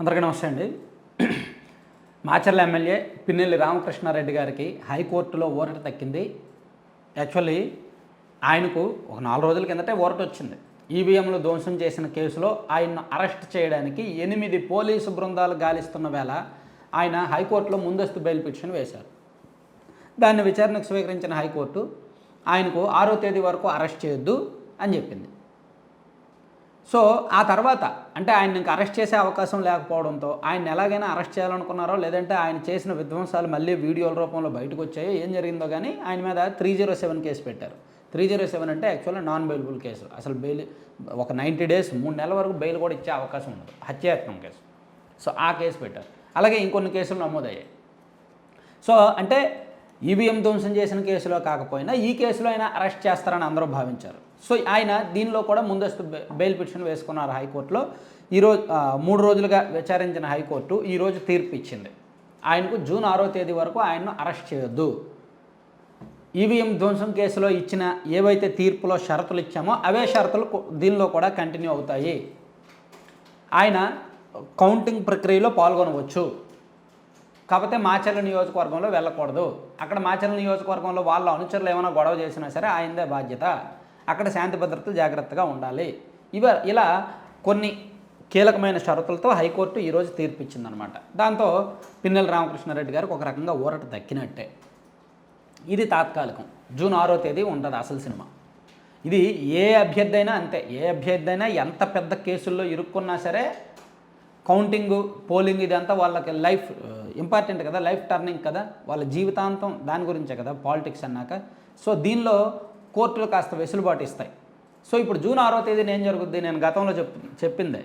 అందరికీ నమస్తే అండి. మాచర్ల ఎమ్మెల్యే పిన్నెల్లి రామకృష్ణారెడ్డి గారికి హైకోర్టులో ఓరట దక్కింది యాక్చువల్లీ ఆయనకు ఒక నాలుగు రోజుల కిందటే ఓరట వచ్చింది. ఈవీఎంలు ధ్వంసం చేసిన కేసులో ఆయన్ను అరెస్ట్ చేయడానికి ఎనిమిది పోలీసు బృందాలు గాలిస్తున్న వేళ ఆయన హైకోర్టులో ముందస్తు బెయిల్ పిటిషన్ వేశారు. దాన్ని విచారణకు స్వీకరించిన హైకోర్టు ఆయనకు ఆరో తేదీ వరకు అరెస్ట్ చేయొద్దు అని చెప్పింది. సో ఆ తర్వాత అంటే ఆయన ఇంకా అరెస్ట్ చేసే అవకాశం లేకపోవడంతో ఆయన ఎలాగైనా అరెస్ట్ చేయాలనుకున్నారో లేదంటే ఆయన చేసిన విధ్వంసాలు మళ్ళీ వీడియోల రూపంలో బయటకు వచ్చాయో ఏం జరిగిందో కానీ ఆయన మీద త్రీ జీరో సెవెన్ కేసు పెట్టారు. త్రీ జీరో సెవెన్ అంటే యాక్చువల్గా నాన్ బెయిలబుల్ కేసు. అసలు బెయిల్ ఒక నైంటీ డేస్ మూడు నెలల వరకు బెయిల్ కూడా ఇచ్చే అవకాశం ఉండదు. హత్యాయత్నం కేసు. సో ఆ కేసు పెట్టారు. అలాగే ఇంకొన్ని కేసులు నమోదయ్యాయి. సో అంటే ఈవీఎం ధ్వంసం చేసిన కేసులో కాకపోయినా ఈ కేసులో ఆయన అరెస్ట్ చేస్తారని అందరూ భావించారు. సో ఆయన దీనిలో కూడా ముందస్తు బెయిల్ పిటిషన్ వేసుకున్నారు హైకోర్టులో. ఈరోజు మూడు రోజులుగా విచారించిన హైకోర్టు ఈరోజు తీర్పు ఇచ్చింది. ఆయనకు జూన్ ఆరో తేదీ వరకు ఆయన్ను అరెస్ట్ చేయొద్దు. ఈవీఎం ధ్వంసం కేసులో ఇచ్చిన ఏవైతే తీర్పులో షరతులు ఇచ్చామో అవే షరతులు దీనిలో కూడా కంటిన్యూ అవుతాయి. ఆయన కౌంటింగ్ ప్రక్రియలో పాల్గొనవచ్చు. కాకపోతే మాచర్ల నియోజకవర్గంలో వెళ్ళకూడదు. అక్కడ మాచర్ల నియోజకవర్గంలో వాళ్ళ అనుచరులు ఏమైనా గొడవ చేసినా సరే ఆయనదే బాధ్యత. అక్కడ శాంతి భద్రతలు జాగ్రత్తగా ఉండాలి. ఇవ ఇలా కొన్ని కీలకమైన షరతులతో హైకోర్టు ఈరోజు తీర్పు ఇచ్చిందనమాట దాంతో పిన్నెల రామకృష్ణారెడ్డి గారికి ఒక రకంగా ఊరట దక్కినట్టే. ఇది తాత్కాలికం. జూన్ ఆరో తేదీ ఉండదు అసలు సినిమా. ఇది ఏ అభ్యర్థి అయినా అంతే. ఏ అభ్యర్థి అయినా ఎంత పెద్ద కేసుల్లో ఇరుక్కున్నా సరే కౌంటింగ్ పోలింగ్ ఇదంతా వాళ్ళకి లైఫ్ ఇంపార్టెంట్ కదా లైఫ్ టర్నింగ్ కదా వాళ్ళ జీవితాంతం దాని గురించే కదా పాలిటిక్స్ అన్నాక. సో దీనిలో కోర్టులు కాస్త వెసులుబాటు ఇస్తాయి. సో ఇప్పుడు జూన్ ఆరో తేదీన ఏం జరుగుద్ది? నేను గతంలో చెప్ చెప్పిందే.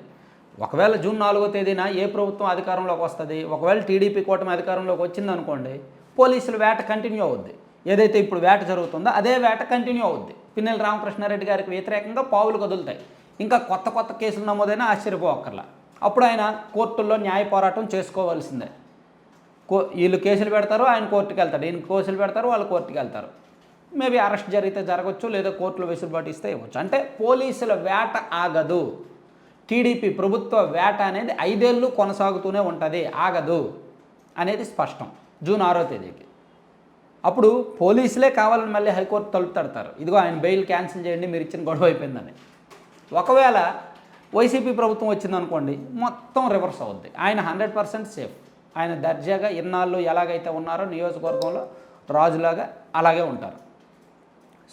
ఒకవేళ జూన్ నాలుగో తేదీన ఏ ప్రభుత్వం అధికారంలోకి వస్తుంది? ఒకవేళ టీడీపీ కూటమి అధికారంలోకి వచ్చింది అనుకోండి పోలీసులు వేట కంటిన్యూ అవుద్ది. ఏదైతే ఇప్పుడు వేట జరుగుతుందో అదే వేట కంటిన్యూ అవుద్ది. పిన్నెల రామకృష్ణారెడ్డి గారికి వ్యతిరేకంగా పావులు కదులుతాయి. ఇంకా కొత్త కొత్త కేసులు నమోదైనా ఆశ్చర్యపోవక్కర్లా అప్పుడు ఆయన కోర్టుల్లో న్యాయ పోరాటం చేసుకోవాల్సిందే. కో వీళ్ళు కేసులు పెడతారు ఆయన కోర్టుకి వెళ్తాడు. ఈయన కేసులు పెడతారు వాళ్ళు కోర్టుకి వెళ్తారు. మేబీ అరెస్ట్ జరిగితే జరగచ్చు లేదా కోర్టులో వెసులుబాటు ఇస్తే ఇవ్వచ్చు. అంటే పోలీసుల వేట ఆగదు. టీడీపీ ప్రభుత్వ వేట అనేది ఐదేళ్ళు కొనసాగుతూనే ఉంటుంది. ఆగదు అనేది స్పష్టం జూన్ ఆరో తేదీకి. అప్పుడు పోలీసులే కావాలని మళ్ళీ హైకోర్టు తలుపు తడతారు ఇదిగో ఆయన బెయిల్ క్యాన్సిల్ చేయండి మీరు ఇచ్చిన గొడవ అయిపోయిందని. ఒకవేళ వైసీపీ ప్రభుత్వం వచ్చిందనుకోండి మొత్తం రివర్స్ అవుద్ది. ఆయన హండ్రెడ్ పర్సెంట్ సేఫ్. ఆయన దర్జాగా ఇన్నాళ్ళు ఎలాగైతే ఉన్నారో నియోజకవర్గంలో రాజులాగా అలాగే ఉంటారు.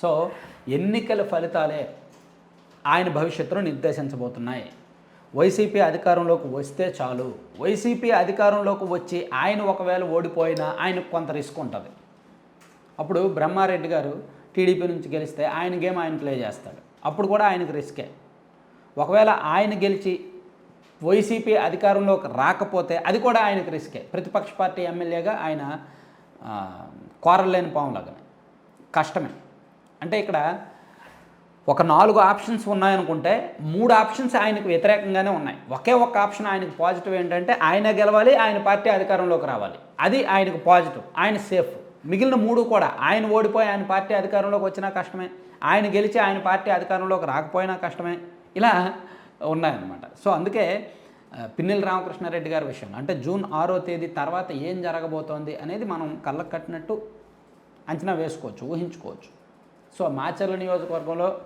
సో ఎన్నికల ఫలితాలే ఆయన భవిష్యత్తును నిర్దేశించబోతున్నాయి. వైసీపీ అధికారంలోకి వస్తే చాలు. వైసీపీ అధికారంలోకి వచ్చి ఆయన ఒకవేళ ఓడిపోయినా ఆయనకు కొంత రిస్క్ ఉంటుంది. అప్పుడు బ్రహ్మారెడ్డి గారు టీడీపీ నుంచి గెలిస్తే ఆయన గేమ్ ఆయన ప్లే చేస్తాడు. అప్పుడు కూడా ఆయనకు రిస్కే. ఒకవేళ ఆయన గెలిచి వైసీపీ అధికారంలోకి రాకపోతే అది కూడా ఆయనకు రిస్కే. ప్రతిపక్ష పార్టీ ఎమ్మెల్యేగా ఆయన కోరలేని పాములాగానే కష్టమే. అంటే ఇక్కడ ఒక నాలుగు ఆప్షన్స్ ఉన్నాయనుకుంటే మూడు ఆప్షన్స్ ఆయనకు వ్యతిరేకంగానే ఉన్నాయి. ఒకే ఒక ఆప్షన్ ఆయనకు పాజిటివ్ ఏంటంటే ఆయన గెలవాలి ఆయన పార్టీ అధికారంలోకి రావాలి. అది ఆయనకు పాజిటివ్ ఆయన సేఫ్. మిగిలిన మూడు కూడా ఆయన ఓడిపోయి ఆయన పార్టీ అధికారంలోకి వచ్చినా కష్టమే. ఆయన గెలిచి ఆయన పార్టీ అధికారంలోకి రాకపోయినా కష్టమే. ఇలా ఉన్నాయన్నమాట. సో అందుకే పిన్నెల రామకృష్ణారెడ్డి గారి విషయం. అంటే జూన్ ఆరో తేదీ తర్వాత ఏం జరగబోతోంది అనేది మనం కళ్ళకు కట్టినట్టు అంచనా వేసుకోవచ్చు ఊహించుకోవచ్చు. సో మాచర్ల నియోజకవర్గంలో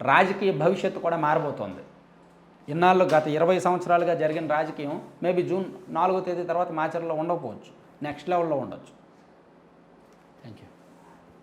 రాజకీయ భవిష్యత్తు కూడా మారబోతోంది. ఇన్నాళ్ళు గత ఇరవై సంవత్సరాలుగా జరిగిన రాజకీయం మేబీ జూన్ నాలుగో తేదీ తర్వాత మాచర్లో ఉండకపోవచ్చు. నెక్స్ట్ లెవెల్లో ఉండొచ్చు.